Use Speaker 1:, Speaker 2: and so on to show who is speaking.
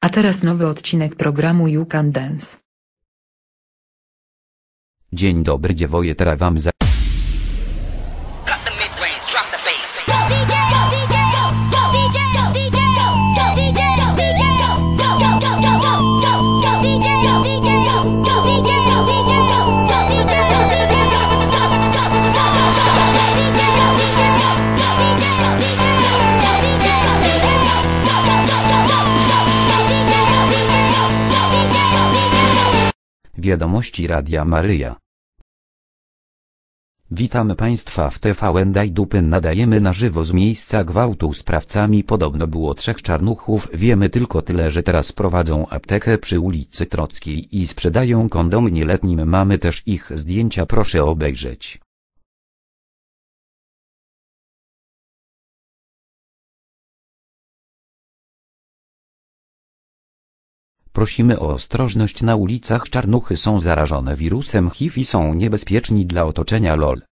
Speaker 1: A teraz nowy odcinek programu You Can Dance.
Speaker 2: Dzień dobry dziewoje teraz wam za... Wiadomości Radia Maryja. Witamy Państwa w TVN Daj Dupy. Nadajemy na żywo z miejsca gwałtu. Sprawcami podobno było trzech czarnuchów. Wiemy tylko tyle że teraz prowadzą aptekę przy ulicy Trockiej i sprzedają kondomy nieletnim. Mamy też ich zdjęcia. Proszę obejrzeć. Prosimy o ostrożność na ulicach. Czarnuchy są zarażone wirusem. HIV i są niebezpieczni dla otoczenia. LOL.